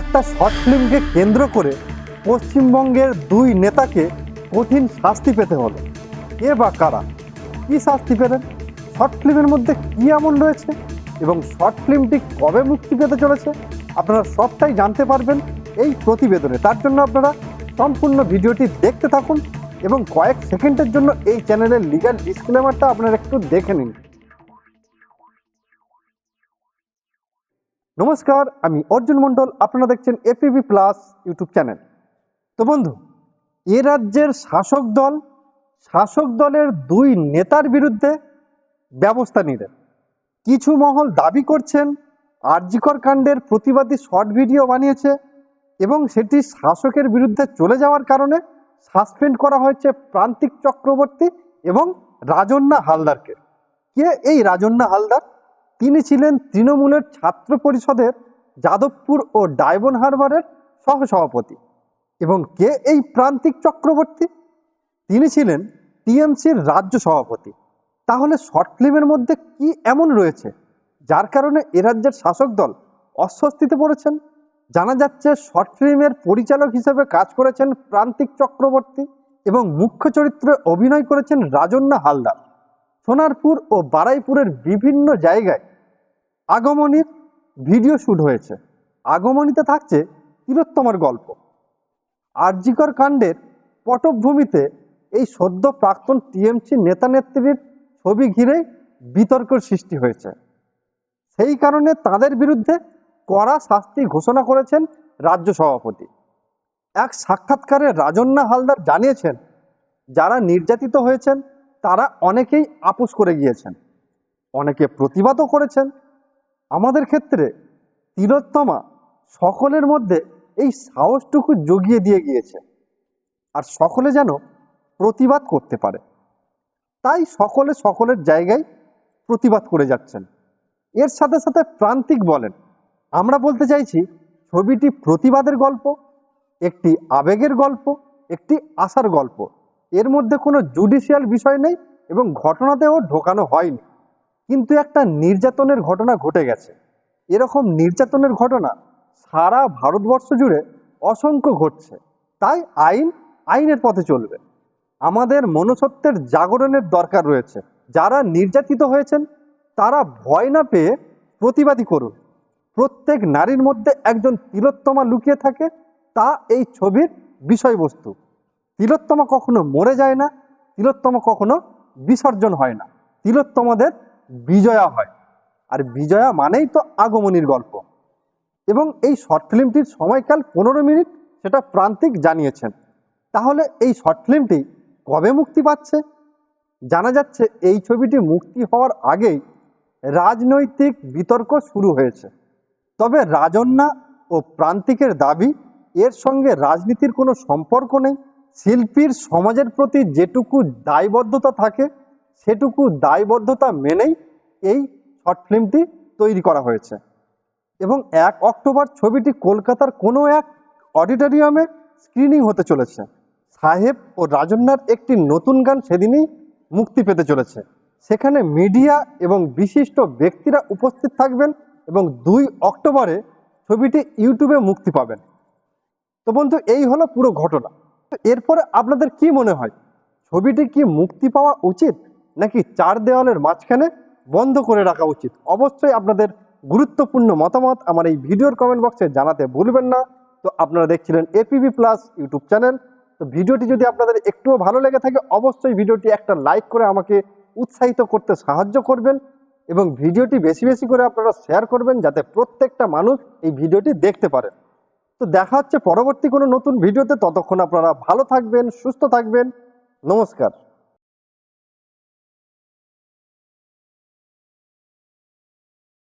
একটা শর্ট ফিল্মকে কেন্দ্র করে পশ্চিমবঙ্গের দুই নেতাকে কঠিন শাস্তি পেতে হলো কে বা কারা? কী শাস্তি পেলেন? শর্ট ফিল্মের মধ্যে কী এমন রয়েছে? এবং শর্ট ফিল্মটি কবে মুক্তি পেতে চলেছে? আপনারা সবটাই জানতে পারবেন এই প্রতিবেদনে। তার জন্য আপনারা সম্পূর্ণ ভিডিওটি দেখতে থাকুন এবং কয়েক সেকেন্ডের জন্য এই চ্যানেলের লিগাল ডিসক্লেমারটা আপনারা একটু দেখে নিন। নমস্কার, আমি অর্জুন মণ্ডল। আপনারা দেখছেন এপিবি প্লাস ইউটিউব চ্যানেল তো বন্ধু, এ রাজ্যের শাসক দল, শাসক দলের দুই নেতার বিরুদ্ধে ব্যবস্থা নিলেন। কিছু মহল দাবি করছেন, আরজিকর কাণ্ডের প্রতিবাদী শর্ট ভিডিও বানিয়েছে এবং সেটি শাসকের বিরুদ্ধে চলে যাওয়ার কারণে সাসপেন্ড করা হয়েছে প্রান্তিক চক্রবর্তী এবং রাজন্না হালদারকে। কে এই রাজন্না হালদার? তিনি ছিলেন তৃণমূলের ছাত্র পরিষদের যাদবপুর ও ডায়বন হারবারের সহসভাপতি। এবং কে এই প্রান্তিক চক্রবর্তী? তিনি ছিলেন টিএমসির রাজ্য সভাপতি। তাহলে শর্ট ফিল্মের মধ্যে কি এমন রয়েছে, যার কারণে এ রাজ্যের শাসক দল অস্বস্তিতে পড়েছেন? জানা যাচ্ছে শর্ট ফিল্মের পরিচালক হিসেবে কাজ করেছেন প্রান্তিক চক্রবর্তী এবং মুখ্য চরিত্রে অভিনয় করেছেন রাজন্যা হালদার। সোনারপুর ও বারাইপুরের বিভিন্ন জায়গায় আগমনীর ভিডিও শ্যুট হয়েছে। আগমনীতে থাকছে তিলোত্তমার গল্প। আরজিকর কাণ্ডের পটভূমিতে এই সদ্য প্রাক্তন টিএমসি নেতা নেত্রীর ছবি ঘিরে বিতর্কের সৃষ্টি হয়েছে। সেই কারণে তাদের বিরুদ্ধে কড়া শাস্তি ঘোষণা করেছেন রাজ্য সভাপতি। এক সাক্ষাৎকারে রাজন্যা হালদার জানিয়েছেন, যারা নির্যাতিত হয়েছেন তারা অনেকেই আপোষ করে গিয়েছেন, অনেকে প্রতিবাদও করেছেন। আমাদের ক্ষেত্রে তিলোত্তমা সকলের মধ্যে এই সাহসটুকু জগিয়ে দিয়ে গিয়েছে আর সকলে যেন প্রতিবাদ করতে পারে। তাই সকলে সকলের জায়গায় প্রতিবাদ করে যাচ্ছেন। এর সাথে সাথে প্রান্তিক বলেন, আমরা বলতে চাইছি, ছবিটি প্রতিবাদের গল্প, একটি আবেগের গল্প, একটি আশার গল্প। এর মধ্যে কোনো জুডিশিয়াল বিষয় নেই এবং ঘটনাতেও ঢোকানো হয়নি। কিন্তু একটা নির্যাতনের ঘটনা ঘটে গেছে। এরকম নির্যাতনের ঘটনা সারা ভারতবর্ষ জুড়ে অসংখ্য ঘটছে। তাই আইন আইনের পথে চলবে। আমাদের মনুষ্যত্বের জাগরণের দরকার রয়েছে। যারা নির্যাতিত হয়েছেন, তারা ভয় না পেয়ে প্রতিবাদী করুন। প্রত্যেক নারীর মধ্যে একজন তিলোত্তমা লুকিয়ে থাকে, তা এই ছবির বিষয়বস্তু। তিলোত্তমা কখনো মরে যায় না, তিলোত্তমা কখনো বিসর্জন হয় না। তিলোত্তমাদের বিজয়া হয়। আর বিজয়া মানেই তো আগমনীর গল্প। এবং এই শর্ট ফিল্মটির সময়কাল পনেরো মিনিট, সেটা প্রান্তিক জানিয়েছেন। তাহলে এই শর্ট ফিল্মটি কবে মুক্তি পাচ্ছে? জানা যাচ্ছে এই ছবিটি মুক্তি হওয়ার আগেই রাজনৈতিক বিতর্ক শুরু হয়েছে। তবে রাজন্যা ও প্রান্তিকের দাবি, এর সঙ্গে রাজনীতির কোনো সম্পর্ক নেই। শিল্পীর সমাজের প্রতি যেটুকু দায়বদ্ধতা থাকে, সেটুকু দায়বদ্ধতা মেনেই এই শর্ট ফিল্মটি তৈরি করা হয়েছে। এবং এক অক্টোবর ছবিটি কলকাতার কোনো এক অডিটোরিয়ামে স্ক্রিনিং হতে চলেছে। সাহেব ও রাজন্যার একটি নতুন গান সেদিনই মুক্তি পেতে চলেছে। সেখানে মিডিয়া এবং বিশিষ্ট ব্যক্তিরা উপস্থিত থাকবেন এবং দুই অক্টোবরে ছবিটি ইউটিউবে মুক্তি পাবেন। তো বন্ধু, এই হলো পুরো ঘটনা। এরপরে আপনাদের কি মনে হয়? ছবিটি কি মুক্তি পাওয়া উচিত নাকি চার দেওয়ালের মাঝখানে বন্ধ করে রাখা উচিত? অবশ্যই আপনাদের গুরুত্বপূর্ণ মতামত আমার এই ভিডিওর কমেন্ট বক্সে জানাতে ভুলবেন না। তো আপনারা দেখছিলেন এপিবি প্লাস ইউটিউব চ্যানেল তো ভিডিওটি যদি আপনাদের একটুও ভালো লেগে থাকে, অবশ্যই ভিডিওটি একটা লাইক করে আমাকে উৎসাহিত করতে সাহায্য করবেন এবং ভিডিওটি বেশি বেশি করে আপনারা শেয়ার করবেন যাতে প্রত্যেকটা মানুষ এই ভিডিওটি দেখতে পারে। তো দেখা হচ্ছে পরবর্তী কোনো নতুন ভিডিওতে। ততক্ষণ আপনারা ভালো থাকবেন সুস্থ থাকবেন। নমস্কার।